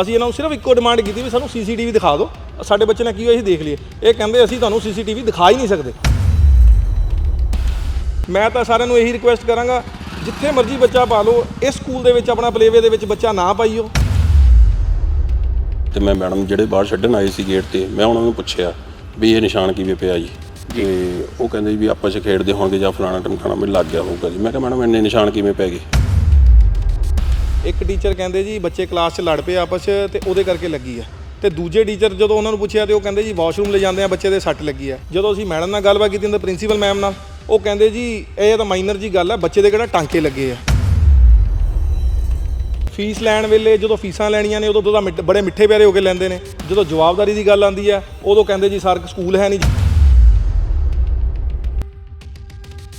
ਅਸੀਂ ਇਹਨਾਂ ਨੂੰ ਸਿਰਫ ਇੱਕੋ ਡਿਮਾਂਡ ਕੀਤੀ ਵੀ ਸਾਨੂੰ ਸੀਸੀਟੀਵੀ ਦਿਖਾ ਦਿਓ। ਸਾਡੇ ਬੱਚੇ ਨੇ ਕੀ ਹੋਇਆ, ਅਸੀਂ ਦੇਖ ਲਈਏ। ਇਹ ਕਹਿੰਦੇ ਅਸੀਂ ਤੁਹਾਨੂੰ ਸੀਸੀਟੀਵੀ ਦਿਖਾ ਹੀ ਨਹੀਂ ਸਕਦੇ। ਮੈਂ ਤਾਂ ਸਾਰਿਆਂ ਨੂੰ ਇਹੀ ਰਿਕੁਐਸਟ ਕਰਾਂਗਾ, ਜਿੱਥੇ ਮਰਜ਼ੀ ਬੱਚਾ ਪਾ ਲਓ, ਇਸ ਸਕੂਲ ਦੇ ਵਿੱਚ ਆਪਣਾ ਪਲੇਵੇ ਦੇ ਵਿੱਚ ਬੱਚਾ ਨਾ ਪਾਈਓ। ਤੇ ਮੈਂ ਮੈਡਮ ਜਿਹੜੇ ਬਾਹਰ ਛੱਡਣ ਆਏ ਸੀ ਗੇਟ ਤੇ, ਮੈਂ ਉਹਨਾਂ ਨੂੰ ਪੁੱਛਿਆ ਵੀ ਇਹ ਨਿਸ਼ਾਨ ਕਿਵੇਂ ਪਿਆ ਜੀ? ਤੇ ਉਹ ਕਹਿੰਦੇ ਜੀ ਵੀ ਆਪਸ ਚ ਖੇਡਦੇ ਹੋਣਗੇ ਜਾਂ ਫਲਾਣਾ ਟਮਕਾਣਾ ਮੈਨੂੰ ਲੱਗ ਗਿਆ ਹੋਊਗਾ ਜੀ। ਮੈਂ ਕਿਹਾ, ਮੈਡਮ, ਇੰਨੇ ਨਿਸ਼ਾਨ ਕਿਵੇਂ ਪੈ ਗਏ? ਇੱਕ ਟੀਚਰ ਕਹਿੰਦੇ ਜੀ ਬੱਚੇ ਕਲਾਸ 'ਚ ਲੜ ਪਏ ਆਪਸ 'ਚ ਤੇ ਉਹਦੇ ਕਰਕੇ ਲੱਗੀ ਆ। ਤੇ ਦੂਜੇ ਟੀਚਰ ਜਦੋਂ ਉਹਨਾਂ ਨੂੰ ਪੁੱਛਿਆ ਤੇ ਉਹ ਕਹਿੰਦੇ ਜੀ ਵਾਸ਼ਰੂਮ ਲੈ ਜਾਂਦੇ ਆ, ਬੱਚੇ ਦੇ ਸੱਟ ਲੱਗੀ ਆ। ਜਦੋਂ ਅਸੀਂ ਮੈਡਮ ਨਾਲ ਗੱਲਬਾਤ ਕੀਤੀ ਅੰਦਰ ਪ੍ਰਿੰਸੀਪਲ ਮੈਮ ਨਾਲ, ਉਹ ਕਹਿੰਦੇ ਜੀ, ਇਹ ਤਾਂ ਮਾਈਨਰ ਜੀ ਗੱਲ ਆ, ਬੱਚੇ ਦੇ ਕਿਹੜਾ ਟਾਂਕੇ ਲੱਗੇ ਆ। ਫੀਸ ਲੈਣ ਵੇਲੇ ਜਦੋਂ ਫੀਸਾਂ ਲੈਣੀਆਂ ਨੇ, ਉਦੋਂ ਤਾਂ ਬੜੇ ਮਿੱਠੇ ਪਿਆਰੇ ਹੋ ਕੇ ਲੈਂਦੇ ਨੇ। ਜਦੋਂ ਜਵਾਬਦਾਰੀ ਦੀ ਗੱਲ ਆਉਂਦੀ ਆ, ਉਦੋਂ ਕਹਿੰਦੇ ਜੀ ਸਰ, ਸਕੂਲ ਹੈ ਨਹੀਂ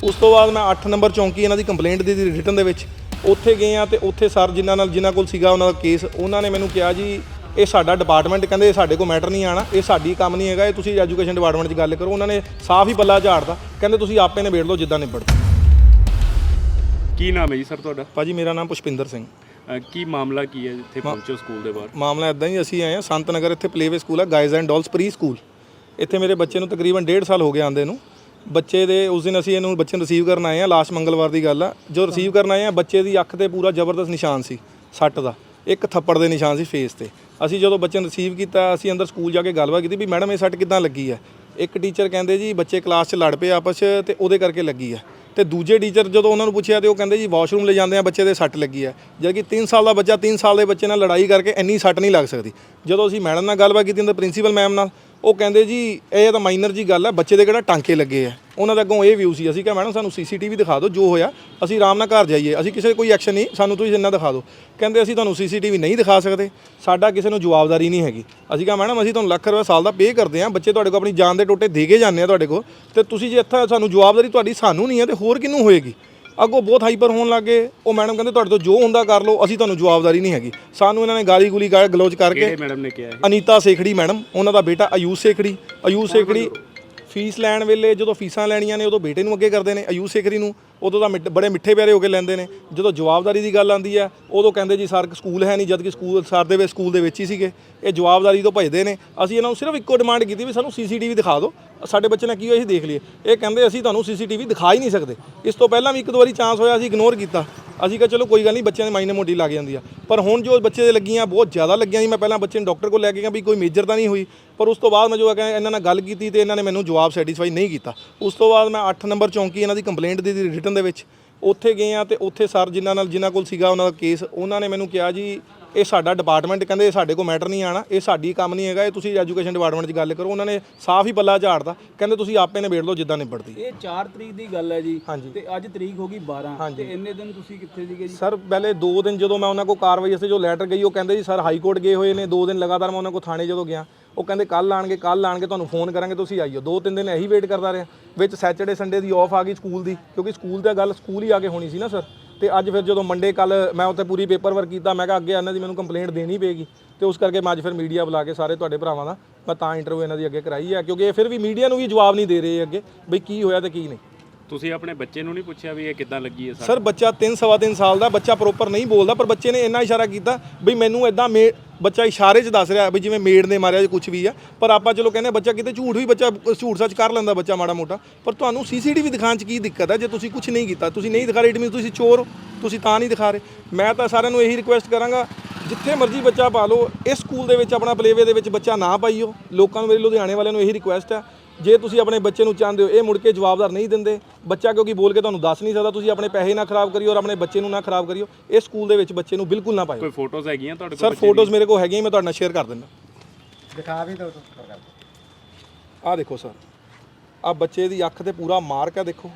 ਉਸ ਤੋਂ ਬਾਅਦ ਮੈਂ 8 ਨੰਬਰ ਚੌਂਕੀ ਇਹਨਾਂ ਦੀ ਕੰਪਲੇਂਟ ਦੇ ਦੀ ਰਿਟਨ ਦੇ ਵਿੱਚ। ਉੱਥੇ ਗਏ ਆ ਤੇ ਉੱਥੇ ਸਰ ਜਿਨ੍ਹਾਂ ਨਾਲ ਜਿਨ੍ਹਾਂ ਕੋਲ ਸੀਗਾ ਉਹਨਾਂ ਦਾ ਕੇਸ ਉਹਨਾਂ ਨੇ ਮੈਨੂੰ ਕਿਹਾ ਜੀ ਇਹ ਸਾਡਾ ਡਿਪਾਰਟਮੈਂਟ ਕਹਿੰਦੇ ਇਹ ਸਾਡੇ ਕੋਲ ਮੈਟਰ ਨਹੀਂ ਆਣਾ ਇਹ ਸਾਡੀ ਕੰਮ ਨਹੀਂ ਹੈਗਾ ਇਹ ਤੁਸੀਂ ਐਜੂਕੇਸ਼ਨ ਡਿਪਾਰਟਮੈਂਟ 'ਚ ਗੱਲ ਕਰੋ ਉਹਨਾਂ ਨੇ ਸਾਫ਼ ਹੀ ਪੱਲਾ ਝਾੜਦਾ ਕਹਿੰਦੇ ਤੁਸੀਂ ਆਪੇ ਨਿਬੇੜ ਲਓ ਜਿੱਦਾਂ ਨਿਬੜਦਾ। ਕੀ ਨਾਮ ਹੈ ਜੀ ਸਰ ਤੁਹਾਡਾ? ਭਾਜੀ ਮੇਰਾ ਨਾਮ ਪੁਸ਼ਪਿੰਦਰ ਸਿੰਘ। ਕੀ ਮਾਮਲਾ ਕੀ ਹੈ ਜਿੱਥੇ ਪਹੁੰਚੋ ਸਕੂਲ ਦੇ ਬਾਹਰ? ਮਾਮਲਾ ਇਦਾਂ ਹੀ ਅਸੀਂ ਆਏ ਆ ਸੰਤ ਨਗਰ ਇੱਥੇ ਪਲੇਵੇ ਸਕੂਲ ਹੈ guys and dolls pre school ਇੱਥੇ ਮੇਰੇ ਬੱਚੇ ਨੂੰ ਤਕਰੀਬਨ 1.5 ਸਾਲ ਹੋ ਗਏ ਆਂਦੇ ਨੂੰ। ਬੱਚੇ ਦੇ, ਉਸ ਦਿਨ ਅਸੀਂ ਇਹਨੂੰ ਬੱਚੇ ਨੂੰ ਰਿਸੀਵ ਕਰਨ ਆਏ ਆ ਲਾਸਟ ਮੰਗਲਵਾਰ ਦੀ ਗੱਲ ਆ। ਜੋ ਰਿਸੀਵ ਕਰਨ ਆਏ ਆ ਬੱਚੇ ਦੀ ਅੱਖ ਤੇ ਪੂਰਾ ਜ਼ਬਰਦਸਤ ਨਿਸ਼ਾਨ ਸੀ, ਸੱਟ ਦਾ। ਇੱਕ ਥੱਪੜ ਦੇ ਨਿਸ਼ਾਨ ਸੀ ਫੇਸ ਤੇ। ਅਸੀਂ ਜਦੋਂ ਬੱਚੇ ਨੂੰ ਰਿਸੀਵ ਕੀਤਾ, ਅਸੀਂ ਅੰਦਰ ਸਕੂਲ ਜਾ ਕੇ ਗੱਲਬਾਤ ਕੀਤੀ ਵੀ ਮੈਡਮ, ਇਹ ਸੱਟ ਕਿੱਦਾਂ ਲੱਗੀ ਹੈ? ਇੱਕ ਟੀਚਰ ਕਹਿੰਦੇ ਜੀ, ਬੱਚੇ ਕਲਾਸ 'ਚ ਲੜ ਪਏ ਆਪਸ 'ਚ ਤੇ ਉਹਦੇ ਕਰਕੇ ਲੱਗੀ ਹੈ। ਤੇ ਦੂਜੇ ਟੀਚਰ ਜਦੋਂ ਉਹਨਾਂ ਨੂੰ ਪੁੱਛਿਆ ਤੇ ਉਹ ਕਹਿੰਦੇ ਜੀ ਵਾਸ਼ਰੂਮ ਲੈ ਜਾਂਦੇ ਆ, ਬੱਚੇ ਦੇ ਸੱਟ ਲੱਗੀ ਹੈ। ਜਦਕਿ 3 ਸਾਲ ਦਾ ਬੱਚਾ 3 ਸਾਲ ਦੇ ਬੱਚੇ ਨਾਲ ਲੜਾਈ ਕਰਕੇ ਇੰਨੀ ਸੱਟ ਨਹੀਂ ਲੱਗ ਸਕਦੀ। ਜਦੋਂ ਅਸੀਂ ਮੈਡਮ ਨਾਲ ਗੱਲਬਾਤ ਕੀਤੀ ਅੰਦਰ ਪ੍ਰਿੰਸੀਪਲ ਮੈਮ ਨਾਲ ਉਹ ਕਹਿੰਦੇ ਜੀ, ਇਹ ਤਾਂ ਮਾਈਨਰ ਜੀ ਗੱਲ ਹੈ ਬੱਚੇ ਦੇ ਕਿਹੜਾ ਟਾਂਕੇ ਲੱਗੇ ਆ। ਉਹਨਾਂ ਦਾ ਅੱਗੋਂ ਇਹ ਵਿਊ ਸੀ, ਅਸੀਂ ਕਿਹਾ, ਮੈਡਮ, ਸਾਨੂੰ ਸੀਸੀਟੀਵੀ ਦਿਖਾ ਦਿਓ, ਜੋ ਹੋਇਆ, ਅਸੀਂ ਆਰਾਮ ਨਾਲ ਘਰ ਜਾਈਏ। ਅਸੀਂ ਕਿਸੇ ਕੋਈ ਐਕਸ਼ਨ ਨਹੀਂ, ਸਾਨੂੰ ਤੁਸੀਂ ਇੰਨਾ ਦਿਖਾ ਦਿਓ। ਕਹਿੰਦੇ, ਅਸੀਂ ਤੁਹਾਨੂੰ ਸੀਸੀਟੀਵੀ ਨਹੀਂ ਦਿਖਾ ਸਕਦੇ। ਸਾਡਾ ਕਿਸੇ ਨੂੰ ਜਵਾਬਦਾਰੀ ਨਹੀਂ ਹੈਗੀ। ਅਸੀਂ ਕਿਹਾ, ਮੈਡਮ, ਅਸੀਂ ਤੁਹਾਨੂੰ ਲੱਖ ਰੁਪਏ ਸਾਲ ਦਾ ਪੇ ਕਰਦੇ ਹਾਂ ਬੱਚੇ ਤੁਹਾਡੇ ਕੋਲ ਆਪਣੀ ਜਾਨ ਦੇ ਟੋਟੇ ਦੇ ਕੇ ਜਾਂਦੇ ਆ ਤੁਹਾਡੇ ਕੋਲ। ਤੇ ਤੁਸੀਂ ਜੇ ਇੱਥੇ ਸਾਨੂੰ ਜਵਾਬਦਾਰੀ ਤੁਹਾਡੀ ਸਾਨੂੰ ਨਹੀਂ ਹੈ ਤੇ ਹੋਰ ਕਿਹਨੂੰ ਹੋਏਗੀ? ਅੱਗੋਂ ਬਹੁਤ ਹਾਈਪਰ ਹੋਣ ਲੱਗੇ ਉਹ ਮੈਡਮ ਕਹਿੰਦੇ ਤੁਹਾਡੇ ਤੋਂ ਜੋ ਹੁੰਦਾ ਕਰ ਲਓ ਅਸੀਂ ਤੁਹਾਨੂੰ ਜਵਾਬਦਾਰੀ ਨਹੀਂ ਹੈਗੀ। ਸਾਨੂੰ ਇਹਨਾਂ ਨੇ ਗਾਲੀ ਗੁਲੀ ਗਾਲ ਗਲੋਚ ਕਰਕੇ ਕਿਹੜੇ ਮੈਡਮ ਨੇ ਕਿਹਾ ਹੈ ਅਨੀਤਾ ਸੇਖੜੀ ਮੈਡਮ ਉਹਨਾਂ ਦਾ ਬੇਟਾ ਆਯੂਸ਼ ਸੇਖੜੀ। ਆਯੂਸ਼ ਸੇਖੜੀ ਫੀਸ ਲੈਣ ਵੇਲੇ ਜਦੋਂ ਫੀਸਾਂ ਲੈਣੀਆਂ ਨੇ ਉਦੋਂ ਬੇਟੇ ਨੂੰ ਅੱਗੇ ਕਰਦੇ ਨੇ ਆਯੂਸ਼ ਸੇਖੜੀ ਨੂੰ। ਉਦੋਂ ਤਾਂ ਮਿੱਠ- ਬੜੇ ਮਿੱਠੇ ਪਿਆਰੇ ਹੋ ਕੇ ਲੈਂਦੇ ਨੇ। ਜਦੋਂ ਜਵਾਬਦਾਰੀ ਦੀ ਗੱਲ ਆਉਂਦੀ ਹੈ ਉਦੋਂ ਕਹਿੰਦੇ ਜੀ ਸਰ ਸਕੂਲ ਹੈ ਨਹੀਂ ਜਦ ਕਿ ਸਕੂਲ ਸਰ ਦੇ ਵਿੱਚ ਸਕੂਲ ਦੇ ਵਿੱਚ ਹੀ ਸੀਗੇ। ਇਹ ਜਵਾਬਦਾਰੀ ਤੋਂ ਭਜਦੇ ਨੇ। ਅਸੀਂ ਇਹਨਾਂ ਨੂੰ ਸਿਰਫ ਇੱਕੋ ਡਿਮਾਂਡ ਕੀਤੀ ਵੀ ਸਾਨੂੰ ਸੀਸੀਟੀਵੀ ਦਿਖਾ ਦਿਓ। ਸਾਡੇ ਬੱਚੇ ਨਾਲ ਕੀ ਹੋਇਆ, ਅਸੀਂ ਦੇਖ ਲਈਏ। ਇਹ ਕਹਿੰਦੇ ਅਸੀਂ ਤੁਹਾਨੂੰ ਸੀਸੀਟੀਵੀ ਦਿਖਾ ਹੀ ਨਹੀਂ ਸਕਦੇ। ਇਸ ਤੋਂ ਪਹਿਲਾਂ ਵੀ ਇੱਕ ਦੋ ਵਾਰੀ ਚਾਂਸ ਹੋਇਆ, ਅਸੀਂ ਇਗਨੋਰ ਕੀਤਾ। ਅਸੀਂ ਕਿਹਾ, ਚਲੋ ਕੋਈ ਗੱਲ ਨਹੀਂ, ਬੱਚਿਆਂ ਦੇ ਮਾਈਨੇ ਮੋਟੀ ਲੱਗ ਜਾਂਦੀ ਆ। ਪਰ ਹੁਣ ਜੋ ਬੱਚੇ ਦੇ ਲੱਗੀਆਂ, ਬਹੁਤ ਜ਼ਿਆਦਾ ਲੱਗੀਆਂ ਸੀ ਮੈਂ ਪਹਿਲਾਂ ਬੱਚੇ ਨੂੰ ਡਾਕਟਰ ਕੋਲ ਲੈ ਕੇ ਗਿਆ ਵੀ ਕੋਈ ਮੇਜਰ ਤਾਂ ਨਹੀਂ ਹੋਈ। ਪਰ ਉਸ ਤੋਂ ਬਾਅਦ ਮੈਂ ਜੋ ਹੈ ਕਿ ਇਹਨਾਂ ਨਾਲ ਗੱਲ ਕੀਤੀ ਤੇ ਇਹਨਾਂ ਨੇ ਮੈਨੂੰ ਜਵਾਬ ਸੈਟੀਸਫਾਈ ਨਹੀਂ ਕੀਤਾ। ਉਸ ਤੋਂ ਬਾਅਦ ਮੈਂ 8 ਨੰਬਰ ਚੌਂਕੀ ਇਹਨਾਂ ਦੀ ਕੰਪਲੇਂਟ ਦੀ ਦਿੱਤੀ ਰਿਟਨ ਦੇ ਵਿੱਚ। ਉੱਥੇ ਗਏ ਆ ਤੇ ਉੱਥੇ ਸਰ ਜਿਨ੍ਹਾਂ ਨਾਲ ਜਿਨ੍ਹਾਂ ਕੋਲ ਸੀਗਾ ਉਹਨਾਂ ਦਾ ਕੇਸ ਉਹਨਾਂ ਨੇ ਮੈਨੂੰ ਕਿਹਾ ਜੀ ਇਹ ਸਾਡਾ ਡਿਪਾਰਟਮੈਂਟ ਕਹਿੰਦੇ ਇਹ ਸਾਡੇ ਕੋਲ ਮੈਟਰ ਨਹੀਂ ਆਣਾ ਇਹ ਸਾਡੀ ਕੰਮ ਨਹੀਂ ਹੈਗਾ ਇਹ ਤੁਸੀਂ ਐਜੂਕੇਸ਼ਨ ਡਿਪਾਰਟਮੈਂਟ 'ਚ ਗੱਲ ਕਰੋ ਉਹਨਾਂ ਨੇ ਸਾਫ਼ ਹੀ ਪੱਲਾ ਝਾੜਦਾ ਕਹਿੰਦੇ ਤੁਸੀਂ ਆਪੇ ਨਿਬੇੜ ਲਓ ਜਿੱਦਾਂ ਨਿਬੜਦੀ ਇਹ 4 ਤਰੀਕ ਦੀ ਗੱਲ ਹੈ ਜੀ ਹਾਂਜੀ। ਤੇ ਅੱਜ ਤਰੀਕ ਹੋ ਗਈ 12 ਤੇ ਇੰਨੇ ਦਿਨ ਤੁਸੀਂ ਕਿੱਥੇ ਸੀਗੇ ਜੀ? ਸਰ ਪਹਿਲੇ 2 ਦਿਨ ਜਦੋਂ ਮੈਂ ਉਹਨਾਂ ਕੋਲ ਕਾਰਵਾਈ ਵਾਸਤੇ ਜੋ ਲੈਟਰ ਗਈ ਉਹ ਕਹਿੰਦੇ ਜੀ ਸਰ ਹਾਈ ਕੋਰਟ ਗਏ ਹੋਏ ਨੇ 2 ਦਿਨ ਲਗਾਤਾਰ ਮੈਂ ਉਹਨਾਂ ਕੋਲ ਥਾਣੇ ਜਦੋਂ ਗਿਆ। ਉਹ ਕਹਿੰਦੇ ਕੱਲ ਆਣਗੇ ਕੱਲ ਆਣਗੇ ਤੁਹਾਨੂੰ ਫੋਨ ਕਰਾਂਗੇ ਤੁਸੀਂ ਆਈਓ। 2-3 ਦਿਨ ਇਹੀ ਵੇਟ ਕਰਦਾ ਰਿਹਾ। ਵਿੱਚ ਸੈਚਰਡੇ ਸੰਡੇ ਦੀ ਆਫ ਆ ਗਈ ਸਕੂਲ ਦੀ ਕਿਉਂਕਿ ਸਕੂਲ ਦਾ ਗੱਲ ਸਕੂਲ ਹੀ ਆ ਕੇ ਹੋਣੀ ਸੀ ਨਾ ਸਰ ਤੇ ਅੱਜ ਫਿਰ ਜਦੋਂ ਮੰਡੇ ਕੱਲ ਮੈਂ ਉੱਥੇ ਪੂਰੀ ਪੇਪਰ ਵਰਕ ਕੀਤਾ ਮੈਂ ਕਿਹਾ ਅੱਗੇ ਇਹਨਾਂ ਦੀ ਮੈਨੂੰ ਕੰਪਲੇਂਟ ਦੇਣੀ ਪਏਗੀ। ਤੇ ਉਸ ਕਰਕੇ ਮੈਂ ਅੱਜ ਫਿਰ ਮੀਡੀਆ ਬੁਲਾ ਕੇ ਸਾਰੇ ਤੁਹਾਡੇ ਭਰਾਵਾਂ ਦਾ ਮੈਂ ਤਾਂ ਇੰਟਰਵਿਊ ਇਹਨਾਂ ਦੀ ਅੱਗੇ ਕਰਾਈ ਹੈ ਕਿਉਂਕਿ ਇਹ ਫਿਰ ਵੀ ਮੀਡੀਆ ਨੂੰ ਵੀ ਜਵਾਬ ਨਹੀਂ ਦੇ ਰਹੇ ਅੱਗੇ ਬਈ ਕੀ ਹੋਇਆ ਤੇ ਕੀ ਨਹੀਂ। ਤੁਸੀਂ ਆਪਣੇ ਬੱਚੇ ਨੂੰ ਨਹੀਂ ਪੁੱਛਿਆ ਵੀ ਇਹ ਕਿੱਦਾਂ ਲੱਗੀ ਹੈ ਸਰ? ਬੱਚਾ 3 ਸਵਾ ਤਿੰਨ ਸਾਲ ਦਾ ਬੱਚਾ ਪ੍ਰੋਪਰ ਨਹੀਂ ਬੋਲਦਾ ਪਰ ਬੱਚੇ ਨੇ ਇੰਨਾ ਇਸ਼ਾਰਾ ਕੀਤਾ ਵੀ ਮੈਨੂੰ ਇਦਾਂ ਬੱਚਾ ਇਸ਼ਾਰੇ 'ਚ ਦੱਸ ਰਿਹਾ ਵੀ ਜਿਵੇਂ ਮੇਡ ਨੇ ਮਾਰਿਆ ਜਾਂ ਕੁਝ ਵੀ ਆ, ਪਰ ਆਪਾਂ ਚਲੋ ਕਹਿੰਦੇ ਬੱਚਾ ਕਿਤੇ ਝੂਠ ਵੀ ਬੱਚਾ ਝੂਠ ਸੱਚ ਕਰ ਲੈਂਦਾ ਬੱਚਾ ਮਾੜਾ ਮੋਟਾ, ਪਰ ਤੁਹਾਨੂੰ ਸੀਸੀਟੀਵੀ ਦਿਖਾਉਣ 'ਚ ਕੀ ਦਿੱਕਤ ਹੈ ਜੇ ਤੁਸੀਂ ਕੁਝ ਨਹੀਂ ਕੀਤਾ, ਤੁਸੀਂ ਨਹੀਂ ਦਿਖਾ ਰਹੇ ਇਟ ਮੀਨਸ ਤੁਸੀਂ ਚੋਰ ਹੋ, ਤੁਸੀਂ ਤਾਂ ਨਹੀਂ ਦਿਖਾ ਰਹੇ। ਮੈਂ ਤਾਂ ਸਾਰਿਆਂ ਨੂੰ ਇਹੀ ਰਿਕੁਐਸਟ ਕਰਾਂਗਾ, ਜਿੱਥੇ ਮਰਜ਼ੀ ਬੱਚਾ ਪਾ ਲਓ, ਇਸ ਸਕੂਲ ਦੇ ਵਿੱਚ, ਆਪਣਾ ਪਲੇਵੇ ਦੇ ਵਿੱਚ ਬੱਚਾ ਨਾ ਪਾਈਓ। ਲੋਕਾਂ ਨੂੰ ਮੇਰੀ ਲੁਧਿਆਣੇ ਵਾਲਿਆਂ ਨੂੰ ਇਹੀ ਰਿਕੁਐਸਟ ਹੈ ਜੇ ਤੁਸੀਂ ਆਪਣੇ ਬੱਚੇ ਨੂੰ ਚਾਹੁੰਦੇ ਹੋ ਇਹ ਮੁੜ ਕੇ ਜਵਾਬਦਾਰ ਨਹੀਂ ਦਿੰਦੇ। ਬੱਚਾ ਕਿਉਂਕਿ ਬੋਲ ਕੇ ਤੁਹਾਨੂੰ ਦੱਸ ਨਹੀਂ ਸਕਦਾ ਤੁਸੀਂ ਆਪਣੇ ਪੈਸੇ ਨਾ ਖਰਾਬ ਕਰਿਓ ਔਰ ਆਪਣੇ ਬੱਚੇ ਨੂੰ ਨਾ ਖਰਾਬ ਕਰਿਓ। ਇਹ ਸਕੂਲ ਦੇ ਵਿੱਚ ਬੱਚੇ ਨੂੰ ਬਿਲਕੁਲ ਨਾ ਪਾਇਓ। ਕੋਈ ਫੋਟੋਜ਼ ਹੈਗੀਆਂ ਤੁਹਾਡੇ ਕੋਲ ਸਰ ਫੋਟੋਜ਼ ਮੇਰੇ ਕੋਲ ਹੈਗੀਆਂ ਮੈਂ ਤੁਹਾਡੇ ਨਾਲ ਸ਼ੇਅਰ ਕਰ ਦਿੰਦਾ। ਦਿਖਾ ਵੀ ਦਿਓ ਆਹ ਦੇਖੋ ਸਰ ਆਹ ਬੱਚੇ ਦੀ ਅੱਖ ਤੇ ਪੂਰਾ ਮਾਰਕ ਹੈ ਦੇਖੋ।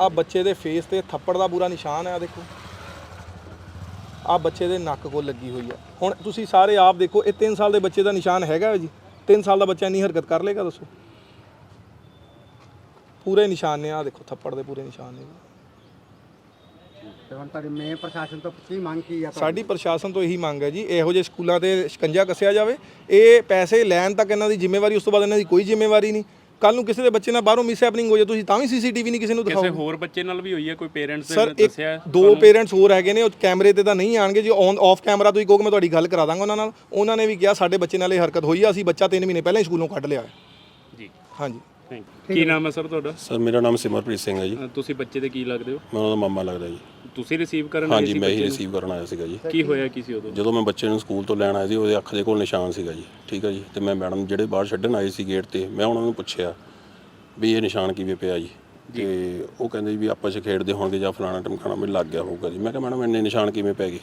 ਆਹ ਬੱਚੇ ਦੇ ਫੇਸ ਤੇ ਥੱਪੜ ਦਾ ਪੂਰਾ ਨਿਸ਼ਾਨ ਹੈ ਆਹ ਦੇਖੋ। ਆਹ ਬੱਚੇ ਦੇ ਨੱਕ ਕੋਲ ਲੱਗੀ ਹੋਈ ਹੈ। ਹੁਣ ਤੁਸੀਂ ਸਾਰੇ ਆਪ ਦੇਖੋ ਇਹ 3 ਸਾਲ ਦੇ ਬੱਚੇ ਦਾ ਨਿਸ਼ਾਨ ਹੈਗਾ ਹੈ ਜੀ? 3 ਸਾਲ ਦਾ ਬੱਚਾ ਇੰਨੀ ਹਰਕਤ ਕਰ ਲੇਗਾ ਦੱਸੋ? ਪੂਰੇ ਨਿਸ਼ਾਨ ਨੇ ਆਹ ਦੇਖੋ ਥੱਪੜ ਦੇ ਪੂਰੇ ਨਿਸ਼ਾਨ ਨੇ। ਤੇ ਹੁਣ ਤੁਹਾਡੀ ਮੇਨ ਪ੍ਰਸ਼ਾਸਨ ਤੋਂ ਕੀ ਮੰਗ ਕੀ ਆ ਤੁਹਾਡੀ? ਸਾਡੀ ਪ੍ਰਸ਼ਾਸਨ ਤੋਂ ਇਹੀ ਮੰਗ ਹੈ ਜੀ ਇਹੋ ਜਿਹੇ ਸਕੂਲਾਂ ਤੇ ਸ਼ਿਕੰਜਾ ਕੱਸਿਆ ਜਾਵੇ। ਇਹ ਪੈਸੇ ਲੈਣ ਤੱਕ ਇਹਨਾਂ ਦੀ ਜ਼ਿੰਮੇਵਾਰੀ ਉਸ ਤੋਂ ਬਾਅਦ ਇਹਨਾਂ ਦੀ ਕੋਈ ਜ਼ਿੰਮੇਵਾਰੀ ਨਹੀਂ। ਕੱਲ ਨੂੰ ਕਿਸੇ ਦੇ ਬੱਚੇ ਨਾਲ ਬਾਹਰੋਂ ਮਿਸ ਹੈਪਨਿੰਗ ਹੋ ਜਾਏ ਤੁਸੀਂ ਤਾਂ ਵੀ ਸੀਸੀਟੀਵੀ ਨਹੀਂ ਕਿਸੇ ਨੂੰ ਕਿਸੇ ਹੋਰ ਬੱਚੇ ਨਾਲ ਵੀ ਹੋਈ ਹੈ ਕੋਈ ਪੇਰੈਂਟਸ ਸਰ ਨੇ ਇੱਕ ਦੱਸਿਆ ਦੋ ਪੇਰੈਂਟਸ ਹੋਰ ਹੈਗੇ ਨੇ ਉਹ ਕੈਮਰੇ ਤੇ ਤਾਂ ਨਹੀਂ ਆਣਗੇ ਜੇ ਔਨ ਆਫ ਕੈਮਰਾ ਤੁਸੀਂ ਕਹੋਗੇ ਮੈਂ ਤੁਹਾਡੀ ਗੱਲ ਕਰਾ ਦਾਂਗਾ ਉਹਨਾਂ ਨਾਲ। ਉਹਨਾਂ ਨੇ ਵੀ ਕਿਹਾ ਸਾਡੇ ਬੱਚੇ ਨਾਲ ਇਹ ਹਰਕਤ ਹੋਈ ਆ ਅਸੀਂ ਬੱਚਾ 3 ਮਹੀਨੇ ਪਹਿਲਾਂ ਹੀ ਸਕੂਲੋਂ ਕੱਢ ਲਿਆ ਹੈ। ਜੀ। ਹਾਂਜੀ। ਥੈਂਕ ਯੂ ਕੀ ਨਾਮ ਹੈ ਸਰ ਤੁਹਾਡਾ? ਸਰ ਮੇਰਾ ਨਾਮ ਸਿਮਰਪ੍ਰੀਤ ਸਿੰਘ ਹੈ ਜੀ। ਅ, ਤੁਸੀਂ ਬੱਚੇ ਦੇ ਕੀ ਲੱਗਦੇ ਹੋ? ਮੈਂ ਉਹਨਾਂ ਦਾ ਮਾਮਾ ਲੱਗਦਾ ਜੀ। ਤੁਸੀਂ ਰਿਸੀਵ ਕਰਨ ਆਏ ਹਾਂਜੀ ਸੀ ਮੈਂ ਹੀ ਬੱਚੇ? ਰਿਸੀਵ ਕਰਨ ਆਇਆ ਸੀਗਾ ਜੀ। ਕੀ ਹੋਇਆ ਕੀ ਸੀ ਉਦੋਂ? ਜਦੋਂ ਮੈਂ ਬੱਚੇ ਨੂੰ ਸਕੂਲ ਤੋਂ ਲੈਣ ਆਇਆ ਸੀ ਉਹਦੇ ਅੱਖ ਦੇ ਕੋਲ ਨਿਸ਼ਾਨ ਸੀਗਾ ਜੀ। ਠੀਕ ਹੈ ਜੀ। ਤੇ ਮੈਂ ਮੈਡਮ ਜਿਹੜੇ ਬਾਹਰ ਛੱਡਣ ਆਏ ਸੀ ਗੇਟ ਤੇ ਮੈਂ ਉਹਨਾਂ ਨੂੰ ਪੁੱਛਿਆ ਵੀ ਇਹ ਨਿਸ਼ਾਨ ਕਿਵੇਂ ਪਿਆ ਜੀ। ਤੇ ਉਹ ਕਹਿੰਦੇ ਵੀ ਆਪਸ ਚ ਖੇਡਦੇ ਹੋਣਗੇ ਜਾਂ ਫਲਾਣਾ ਟਮਕਾਣਾ ਮੈਨੂੰ ਲੱਗ ਗਿਆ ਹੋਊਗਾ ਜੀ। ਮੈਂ ਕਿਹਾ ਮੈਡਮ ਇੰਨੇ ਨਿਸ਼ਾਨ ਕਿਵੇਂ ਪੈ ਗਏ?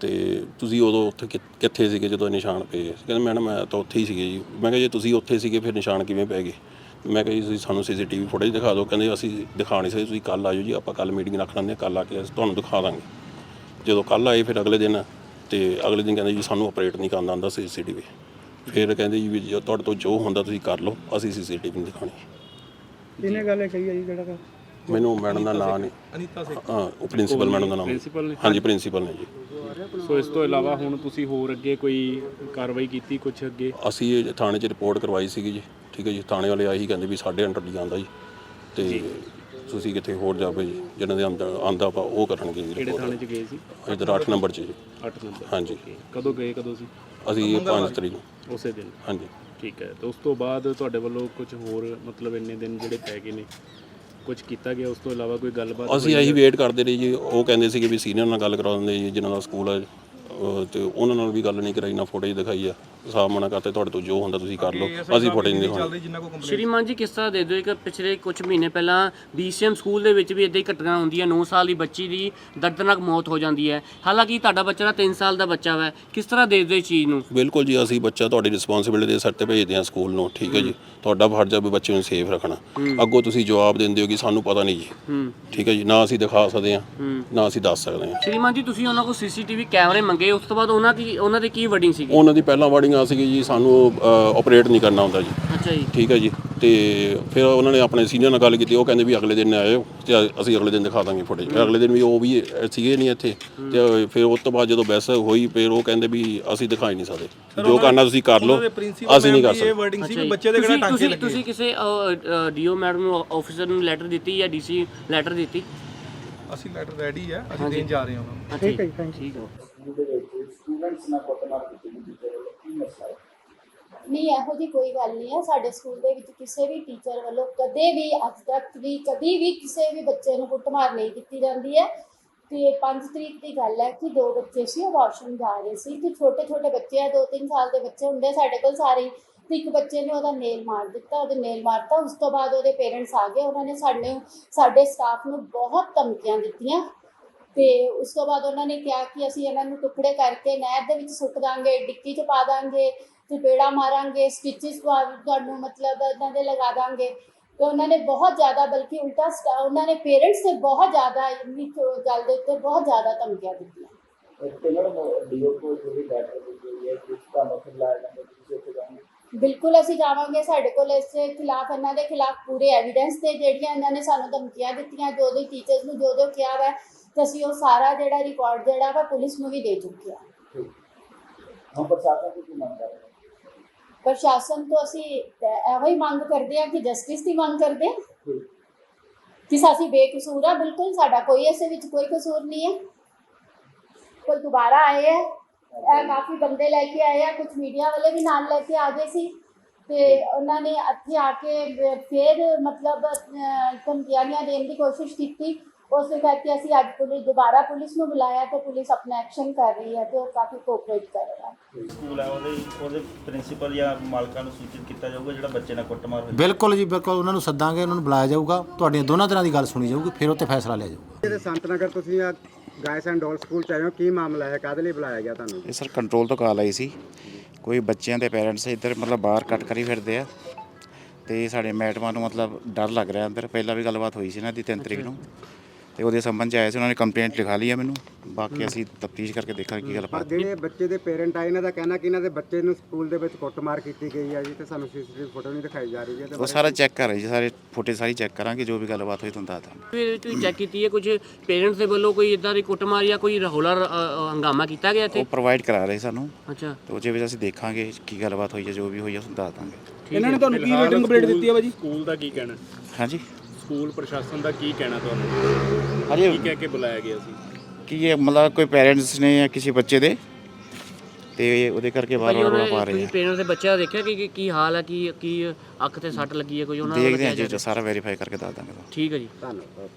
ਤੇ ਤੁਸੀਂ ਉਦੋਂ ਉੱਥੇ ਕਿ- ਕਿੱਥੇ ਸੀਗੇ ਜਦੋਂ ਇਹ ਨਿਸ਼ਾਨ ਪਏ? ਕਹਿੰਦੇ ਮੈਡਮ ਮੈਂ ਤਾਂ ਉੱਥੇ ਹੀ ਸੀਗੇ ਜੀ। ਮੈਂ ਕਿਹਾ ਜੇ ਤੁਸੀਂ ਉੱਥੇ ਸੀਗੇ ਫਿਰ ਨਿਸ਼ਾਨ ਕਿਵੇਂ ਪੈ ਗਏ? ਮੈਂ ਕਿਹਾ ਜੀ ਤੁਸੀਂ ਸਾਨੂੰ ਸੀਸੀਟੀਵੀ ਫੁਟੇਜ ਦਿਖਾ ਦਿਓ। ਕਹਿੰਦੇ ਅਸੀਂ ਦਿਖਾ ਨਹੀਂ ਸਕਦੇ ਤੁਸੀਂ ਕੱਲ ਆਇਓ ਜੀ ਆਪਾਂ ਕੱਲ ਮੀਟਿੰਗ ਰੱਖ ਲੈਂਦੇ ਹਾਂ ਕੱਲ ਆ ਕੇ ਅਸੀਂ ਤੁਹਾਨੂੰ ਦਿਖਾ ਦਾਂਗੇ। ਜਦੋਂ ਕੱਲ ਆਏ ਫਿਰ ਅਗਲੇ ਦਿਨ ਤੇ ਅਗਲੇ ਦਿਨ ਕਹਿੰਦੇ ਜੀ ਸਾਨੂੰ ਆਪਰੇਟ ਨਹੀਂ ਕਰਨਾ ਆਉਂਦਾ ਸੀਸੀਟੀਵੀ। ਫਿਰ ਕਹਿੰਦੇ ਜੀ ਵੀ ਜੋ ਤੁਹਾਡੇ ਤੋਂ ਜੋ ਹੁੰਦਾ ਤੁਸੀਂ ਕਰ ਲਓ ਅਸੀਂ ਸੀਸੀਟੀਵੀ ਨਹੀਂ ਦਿਖਾਣੀ ਕਿਹਨੇ ਗੱਲ ਕਹੀ ਹੈ ਜੀ ਜਿਹੜਾ ਕਿ ਮੈਨੂੰ ਮੈਡਮ ਦਾ ਨਾਮ ਨਹੀਂ। ਅਨੀਤਾ ਸਿੰਘ ਹਾਂ ਉਹ ਪ੍ਰਿੰਸੀਪਲ ਮੈਡਮ ਦਾ ਨਾਮ। ਪ੍ਰਿੰਸੀਪਲ ਨੇ। ਹਾਂਜੀ ਪ੍ਰਿੰਸੀਪਲ ਨੇ ਜੀ। ਸੋ ਇਸ ਤੋਂ ਇਲਾਵਾ ਹੁਣ ਤੁਸੀਂ ਹੋਰ ਅੱਗੇ ਕੋਈ ਕਾਰਵਾਈ ਕੀਤੀ ਕੁਝ ਅੱਗੇ? ਅਸੀਂ ਇਹ ਥਾਣੇ 'ਚ ਰਿਪੋਰਟ ਕਰਵਾਈ ਸੀਗੀ ਜੀ। ਠੀਕ ਹੈ ਜੀ ਥਾਣੇ ਵਾਲੇ ਆਹੀ ਕਹਿੰਦੇ ਵੀ ਸਾਡੇ ਅੰਡਰ ਨਹੀਂ ਆਉਂਦਾ ਜੀ। ਤੇ ਤੁਸੀਂ ਕਿਤੇ ਹੋਰ ਜਾਵੇ ਜੀ ਜਿਹਨਾਂ ਦੇ ਅੰਦਰ ਆਂਦਾ ਵਾ ਉਹ ਕਰਨਗੇ ਜੀ ਕਿਹੜੇ ਥਾਣੇ 'ਚ ਗਏ ਸੀ? ਇਧਰ 8 ਨੰਬਰ 'ਚ ਜੀ। 8 ਨੰਬਰ ਹਾਂਜੀ। ਕਦੋਂ ਗਏ ਕਦੋਂ ਸੀ? ਅਸੀਂ 5 ਤਰੀਕ ਨੂੰ। ਉਸੇ ਦਿਨ। ਹਾਂਜੀ। ਠੀਕ ਹੈ। ਤੇ ਉਸ ਤੋਂ ਬਾਅਦ ਤੁਹਾਡੇ ਵੱਲੋਂ ਕੁਝ ਹੋਰ ਮਤਲਬ ਇੰਨੇ ਦਿਨ ਜਿਹੜੇ ਪੈ ਗਏ ਨੇ ਕੁਝ ਕੀਤਾ ਗਿਆ? ਉਸ ਤੋਂ ਇਲਾਵਾ ਕੋਈ ਗੱਲਬਾਤ ਅਸੀਂ ਇਹੀ ਵੇਟ ਕਰਦੇ ਰਹੇ ਜੀ। ਉਹ ਕਹਿੰਦੇ ਸੀਗੇ ਵੀ ਸੀਨੀਅਰ ਨਾਲ ਗੱਲ ਕਰਾ ਦਿੰਦੇ ਜੀ ਜਿਨ੍ਹਾਂ ਦਾ ਸਕੂਲ ਹੈ। ਤੇ ਉਹਨਾਂ ਨਾਲ ਵੀ ਗੱਲ ਨਹੀਂ ਕਰਾਈ ਨਾ ਫੋਟੋਜ ਦਿਖਾਈ ਆ। ਸਾਫ਼ ਮਨਾ ਕਰਤੇ ਤੁਹਾਡੇ ਤੋਂ ਜੋ ਹੁੰਦਾ ਤੁਸੀਂ ਕਰ ਲਓ। ਅਸੀਂ ਫੋਟੋਜ ਨਹੀਂ ਦਿਖਾਉਣੀ। ਚੱਲਦੀ ਜਿੰਨਾ ਕੋ ਸ਼੍ਰੀਮਾਨ ਜੀ ਕਿਸ ਤਰ੍ਹਾਂ ਦੇ ਦਿਓ? ਕਿ ਪਿਛਲੇ ਕੁਝ ਮਹੀਨੇ ਪਹਿਲਾਂ ਬੀਸੀਐਮ ਸਕੂਲ ਦੇ ਵਿੱਚ ਵੀ ਇਦਾਂ ਹੀ ਘਟਨਾ ਹੁੰਦੀ ਹੈ। 9 ਸਾਲ ਦੀ ਬੱਚੀ ਦੀ ਦਰਦਨਾਕ ਮੌਤ ਹੋ ਜਾਂਦੀ ਹੈ। ਹਾਲਾਂਕਿ ਤੁਹਾਡਾ ਬੱਚਾ ਤਾਂ 3 ਸਾਲ ਦਾ ਬੱਚਾ ਵਾ। ਕਿਸ ਤਰ੍ਹਾਂ ਦੇ ਦਿਓ ਇਸ ਚੀਜ਼ ਨੂੰ? ਬਿਲਕੁਲ ਜੀ ਅਸੀਂ ਬੱਚਾ ਤੁਹਾਡੀ ਰਿਸਪੌਂਸਿਬਿਲਿਟੀ ਦੇ ਸਿਰ ਤੇ ਭੇਜਦੇ ਹਾਂ ਸਕੂਲ ਨੂੰ। ਠੀਕ ਹੈ ਜੀ। ਤੁਹਾਡਾ ਫਰਜ਼ ਹੈ ਵੀ ਬੱਚੇ ਨੂੰ ਸੇਫ ਰੱਖਣਾ। ਅੱਗੋਂ ਤੁਸੀਂ ਜਵਾਬ ਦਿੰਦੇ ਹੋ ਕਿ ਸਾਨੂੰ ਪਤਾ ਨਹੀਂ ਜੀ। ਹੂੰ। ਠੀਕ ਹੈ ਜੀ। ਨਾ ਅਸੀਂ ਦਿਖਾ ਸਕਦੇ ਹਾਂ ਨਾ ਅਸੀਂ ਦੱਸ ਸਕਦੇ ਹਾਂ। ਸ਼੍ਰੀਮਾਨ ਜੀ ਤੁਸੀਂ ਉਹਨਾਂ ਕੋਲ ਸੀਸੀਟੀਵੀ ਕੈਮਰੇ ਮੰਗੇ। ਉਸ ਤੋਂ ਬਾਅਦ ਉਹਨਾਂ ਦੀ ਉਹਨਾਂ ਦੀ ਕੀ ਵਰਡਿੰਗ ਸੀਗੀ? ਉਹਨਾਂ ਦੀ ਪਹਿਲਾਂ ਵਾਰਡਿੰਗ ਆ ਸੀਗੀ ਜੀ ਸਾਨੂੰ ਆਪਰੇਟ ਨਹੀਂ ਕਰਨਾ ਹੁੰਦਾ ਜੀ। ਅੱਛਾ ਜੀ। ਠੀਕ ਹੈ ਜੀ। ਤੇ ਫਿਰ ਉਹਨਾਂ ਨੇ ਆਪਣੇ ਸੀਨੀਅਰ ਨਾਲ ਗੱਲ ਕੀਤੀ ਉਹ ਕਹਿੰਦੇ ਵੀ ਅਗਲੇ ਦਿਨ ਆਇਓ ਤੇ ਅਸੀਂ ਅਗਲੇ ਦਿਨ ਦਿਖਾ ਦਾਂਗੇ ਫੁਟੇਜ ਅਗਲੇ ਦਿਨ ਵੀ ਉਹ ਵੀ ਸੀਗੇ ਨਹੀਂ ਇੱਥੇ। ਤੇ ਫਿਰ ਉਸ ਤੋਂ ਬਾਅਦ ਜਦੋਂ ਬਹਿਸ ਹੋਈ ਫਿਰ ਉਹ ਕਹਿੰਦੇ ਵੀ ਅਸੀਂ ਦਿਖਾ ਹੀ ਨਹੀਂ ਸਕਦੇ। ਜੋ ਕਰਨਾ ਤੁਸੀਂ ਕਰ ਲਓ ਅਸੀਂ ਨਹੀਂ ਕਰ ਇਹ ਸਕਦੇ। ਵਰਡਿੰਗ ਸੀ ਜੀ। ਬੱਚੇ ਦੇ ਕਿਹੜਾ ਤੁਸੀਂ- ਟਾਂਕੇ ਤੁਸੀਂ ਲੱਗੇ ਤੁਸੀਂ ਕਿਸੇ ਡੀਓ ਮੈਡਮ ਨੂੰ ਆਫੀਸਰ ਨੂੰ ਲੈਟਰ ਦਿੱਤੀ ਜਾਂ ਡੀਸੀ ਲੈਟਰ ਦਿੱਤੀ? ਅਸੀਂ ਲੈਟਰ ਰੈਡੀ ਹੈ ਅਸੀਂ ਦੇਣ ਜਾ ਰਹੇ ਹਾਂ ਠੀਕ ਹੈ ਠੀਕ ਹੈ। ਨਹੀਂ, ਇਹੋ ਜੀ ਕੋਈ ਗੱਲ ਨਹੀਂ ਹੈ ਸਾਡੇ ਸਕੂਲ ਦੇ ਵਿੱਚ ਕਿਸੇ ਵੀ ਟੀਚਰ ਵੱਲੋਂ ਕਦੇ ਵੀ, ਅੱਜ ਤੱਕ ਵੀ, ਕਦੀ ਵੀ ਕਿਸੇ ਵੀ ਬੱਚੇ ਨੂੰ ਕੁੱਟਮਾਰ ਨਹੀਂ ਕੀਤੀ ਜਾਂਦੀ ਹੈ। ਤੇ 5 ਤਰੀਕ ਦੀ ਗੱਲ ਹੈ ਕਿ ਦੋ ਬੱਚੇ ਸੀ, ਉਹ ਵਾਸ਼ਰੂਮ ਜਾ ਰਹੇ ਸੀ। ਤੇ ਛੋਟੇ ਛੋਟੇ ਬੱਚੇ ਆ 2-3 ਸਾਲ ਦੇ ਬੱਚੇ ਹੁੰਦੇ ਸਾਡੇ ਕੋਲ ਸਾਰੇ ਹੀ। ਤੇ ਇੱਕ ਬੱਚੇ ਨੇ ਉਹਦਾ ਨੇਲ ਮਾਰ ਦਿੱਤਾ, ਉਹਦੇ ਨੇਲ ਮਾਰਤਾ। ਉਸ ਤੋਂ ਬਾਅਦ ਉਹਦੇ ਪੇਰੈਂਟਸ ਆ ਗਏ। ਉਹਨਾਂ ਨੇ ਸਾਡੇ ਸਾਡੇ ਸਟਾਫ ਨੂੰ ਬਹੁਤ ਧਮਕੀਆਂ ਦਿੱਤੀਆਂ। ਤੇ ਉਸ ਤੋਂ ਬਾਅਦ ਉਹਨਾਂ ਨੇ ਕਿਹਾ ਕਿ ਅਸੀਂ ਇਹਨਾਂ ਨੂੰ ਟੁਕੜੇ ਕਰਕੇ ਨਹਿਰ ਦੇ ਵਿੱਚ ਸੁੱਟ ਦਾਂਗੇ ਡਿੱਕੀ 'ਚ ਪਾ ਦਾਂਗੇ ਚਪੇੜਾ ਮਾਰਾਂਗੇ ਸਟਿਚਸ ਤੁਹਾਨੂੰ ਮਤਲਬ ਇਹਨਾਂ ਦੇ ਲਗਾ ਦਾਂਗੇ। ਤੇ ਉਹਨਾਂ ਨੇ ਬਹੁਤ ਜ਼ਿਆਦਾ ਬਲਕਿ ਉਲਟਾ ਸਟਾ- ਉਹਨਾਂ ਨੇ ਪੇਰੈਂਟਸ ਤੇ ਬਹੁਤ ਜ਼ਿਆਦਾ ਇੰਨੀ ਗੱਲ ਦੇ ਉੱਤੇ ਬਹੁਤ ਜ਼ਿਆਦਾ ਧਮਕੀਆਂ ਦਿੱਤੀਆਂ। ਬਿਲਕੁਲ ਅਸੀਂ ਜਾਵਾਂਗੇ ਸਾਡੇ ਕੋਲ ਇਸ ਦੇ ਖਿਲਾਫ ਇਹਨਾਂ ਦੇ ਖਿਲਾਫ ਪੂਰੇ ਐਵੀਡੈਂਸ ਤੇ ਜਿਹੜੀਆਂ ਇਹਨਾਂ ਨੇ ਸਾਨੂੰ ਧਮਕੀਆਂ ਦਿੱਤੀਆਂ ਜੋ ਜੋ ਟੀਚਰਸ ਨੂੰ ਜੋ ਜੋ ਕਿਹਾ ਵਾ ਤੇ ਅਸੀਂ ਉਹ ਸਾਰਾ ਜਿਹੜਾ ਰਿਕਾਰਡ ਜਿਹੜਾ ਵਾ ਪੁਲਿਸ ਨੂੰ ਵੀ ਦੇ ਚੁੱਕੇ ਹਾਂ। ਪ੍ਰਸ਼ਾਸਨ ਤੋਂ ਅਸੀਂ ਤੇ ਇਹੋ ਹੀ ਮੰਗ ਕਰਦੇ ਹਾਂ ਕਿ ਜਸਟਿਸ ਦੀ ਮੰਗ ਕਰਦੇ ਹਾਂ। ਕਿ ਅਸੀਂ ਬੇਕਸੂਰ ਆ ਬਿਲਕੁਲ ਸਾਡਾ ਕੋਈ ਇਸੇ ਵਿੱਚ ਕੋਈ ਕਸੂਰ ਨਹੀਂ ਹੈ। ਕੋਈ ਦੁਬਾਰਾ ਆਏ ਹੈ ਇਹ ਕਾਫੀ ਬੰਦੇ ਲੈ ਕੇ ਆਏ ਆ ਕੁਝ ਮੀਡੀਆ ਵਾਲੇ ਵੀ ਨਾਲ ਲੈ ਕੇ ਆ ਗਏ ਸੀ। ਤੇ ਉਹਨਾਂ ਨੇ ਇੱਥੇ ਆ ਕੇ ਫਿਰ ਮਤਲਬ ਧਮਕੀਆਂ ਦੇਣ ਦੀ ਕੋਸ਼ਿਸ਼ ਕੀਤੀ। ਉਸ ਦੇ ਕਰਕੇ ਅਸੀਂ ਅੱਜ ਪੁਲਿਸ ਦੁਬਾਰਾ ਪੁਲਿਸ ਨੂੰ ਬੁਲਾਇਆ ਤੇ ਪੁਲਿਸ ਆਪਣਾ ਐਕਸ਼ਨ ਕਰ ਰਹੀ ਹੈ ਤੇ ਉਹ ਕਾਫੀ ਕੋਆਪਰੇਟ ਕਰ ਰਿਹਾ ਹੈ। ਸਕੂਲ ਹੈ ਉਹਦੇ ਉਹਦੇ ਪ੍ਰਿੰਸੀਪਲ ਜਾਂ ਮਾਲਕਾਂ ਨੂੰ ਸੂਚਿਤ ਕੀਤਾ ਜਾਊਗਾ ਜਿਹੜਾ ਬੱਚੇ ਨਾਲ ਕੁੱਟਮਾਰ ਹੋਈ ਬਿਲਕੁਲ ਜੀ ਬਿਲਕੁਲ ਉਹਨਾਂ ਨੂੰ ਸੱਦਾਂਗੇ ਉਹਨਾਂ ਨੂੰ ਬੁਲਾਇਆ ਜਾਊਗਾ। ਤੁਹਾਡੀਆਂ ਦੋਨਾਂ ਤਰ੍ਹਾਂ ਦੀ ਗੱਲ ਸੁਣੀ ਜਾਊਗੀ ਫਿਰ ਉੱਤੇ ਫੈਸਲਾ ਲਿਆ ਜਾਊਗਾ। ਇਹਦੇ ਸੰਤ ਨਗਰ ਤੁਸੀਂ ਆ ਗਾਇਸ ਐਂਡ ਡਾਲ ਸਕੂਲ ਚ ਆਏ ਹੋ ਕੀ ਮਾਮਲਾ ਹੈ? ਕਾਹਦੇ ਲਈ ਬੁਲਾਇਆ ਗਿਆ ਤੁਹਾਨੂੰ? ਇਹ ਸਰ ਕੰਟਰੋਲ ਤੋਂ ਕਾਲ ਆਈ ਸੀ। ਕੋਈ ਬੱਚਿਆਂ ਦੇ ਪੇਰੈਂਟਸ ਇੱਧਰ ਮਤਲਬ ਬਾਹਰ ਕੱਟ ਕਰੀ ਫਿਰਦੇ ਆ। ਤੇ ਸਾਡੇ ਮੈਡਮਾਂ ਨੂੰ ਮਤਲਬ ਡਰ ਲੱਗ ਰਿਹਾ ਅੰਦਰ। ਪਹਿਲਾਂ ਵੀ ਗੱਲਬਾਤ ਹੋਈ ਸੀ ਨਾ ਦੀ 3 ਤਰੀਕ ਨੂੰ। ਤੇ ਉਹਦੇ ਸੰਬੰਧ ਚ ਆਏ ਸੀ ਉਹਨਾਂ ਨੇ ਕੰਪਲੇਂਟ ਲਿਖਾ ਲਈ ਹੈ ਮੈਨੂੰ। ਬਾਕੀ ਅਸੀਂ ਤਫਤੀਸ਼ ਕਰਕੇ ਦੇਖਾਂਗੇ ਕੀ ਗੱਲ ਪਰ ਬਾਤ ਜਿਹੜੇ ਬੱਚੇ ਦੇ ਪੇਰੈਂਟ ਆਏ ਇਹਨਾਂ ਦਾ ਕਹਿਣਾ ਕਿ ਇਹਨਾਂ ਦੇ ਬੱਚੇ ਨੂੰ ਸਕੂਲ ਦੇ ਵਿੱਚ ਕੁੱਟਮਾਰ ਕੀਤੀ ਗਈ ਹੈ ਜੀ ਤੇ ਸਾਨੂੰ ਸੀਸੀਟੀਵੀ ਫੋਟੋ ਨਹੀਂ ਦਿਖਾਈ ਜਾ ਰਹੀ ਹੈ ਤੇ ਉਹ ਸਾਰਾ ਚੈੱਕ ਕਰ ਰਹੇ ਜੀ ਸਾਰੇ ਫੁਟੇਜ ਸਾਰੀ ਚੈੱਕ ਕਰਾਂਗੇ ਜੋ ਵੀ ਗੱਲਬਾਤ ਹੋਈ ਤੁਹਾਨੂੰ ਦੱਸ ਦਾਂਗੇ। ਫਿਰ ਤੁਸੀਂ ਚੈੱਕ ਕੀਤੀ ਹੈ ਕੁਝ ਪੇਰੈਂਟਸ ਦੇ ਵੱਲੋਂ ਕੋਈ ਇਦਾਂ ਦੀ ਕੁੱਟਮਾਰ ਜਾਂ ਕੋਈ ਅ, ਅ, ਹੰਗਾਮਾ ਕੀਤਾ ਗਿਆ ਇੱਥੇ? ਉਹ ਪ੍ਰੋਵਾਈਡ ਕਰਾ ਰਹੇ ਸਾਨੂੰ। ਅੱਛਾ। ਤੇ ਉਹਦੇ ਵਿੱਚ ਅਸੀਂ ਦੇਖਾਂਗੇ ਕੀ ਗੱਲਬਾਤ ਹੋਈ ਹੈ ਜੋ ਵੀ ਹੋਈ ਹੈ ਤੁਹਾਨੂੰ ਦੱਸ ਦਾਂਗੇ। ਇਹਨਾਂ ਨੇ ਤੁਹਾਨੂੰ ਕੀ ਰਿਟਨ ਕੰਪਲੀਟ ਦਿੱਤੀ ਹੈ ਭਾਜੀ? ਸਕੂਲ ਦਾ ਕੀ ਕਹਿਣਾ? ਹਾਂਜੀ। ਸਕੂਲ ਪ੍ਰਸ਼ਾਸਨ ਦਾ ਕੀ ਕਹਿਣਾ ਤੁਹਾਨੂੰ? ਹਜੇ ਕੀ ਕਹਿ ਕੇ ਬੁਲਾਇਆ ਗਿਆ ਸੀ? ਕੀ ਇਹ ਮਤਲਬ ਕੋਈ ਪੈਰੈਂਟਸ ਨੇ ਜਾਂ ਕਿਸੇ ਬੱਚੇ ਦੇ? ਤੇ ਉਹਦੇ ਕਰਕੇ ਬਾਰ ਬਾਰ ਪਾ ਰਹੇ ਤੁਸੀਂ ਆ। ਪੇਰੈਂਟਸ ਦੇ ਬੱਚਿਆਂ ਦਾ ਦੇਖਿਆ ਕਿ ਕਿ ਹਾਲ ਹੈ ਕੀ ਕੀ ਅੱਖ ਤੇ ਸੱਟ ਲੱਗੀ ਹੈ ਕੋਈ ਉਹਨਾਂ ਦਾ ਦੇਖਦੇ ਹਾਂ ਦੱਸਿਆ ਜੀ ਸਾਰਾ ਵੈਰੀਫਾਈ ਕਰਕੇ ਦੱਸ ਦਾਂਗੇ। ਠੀਕ ਹੈ ਜੀ। ਧੰਨਵਾਦ।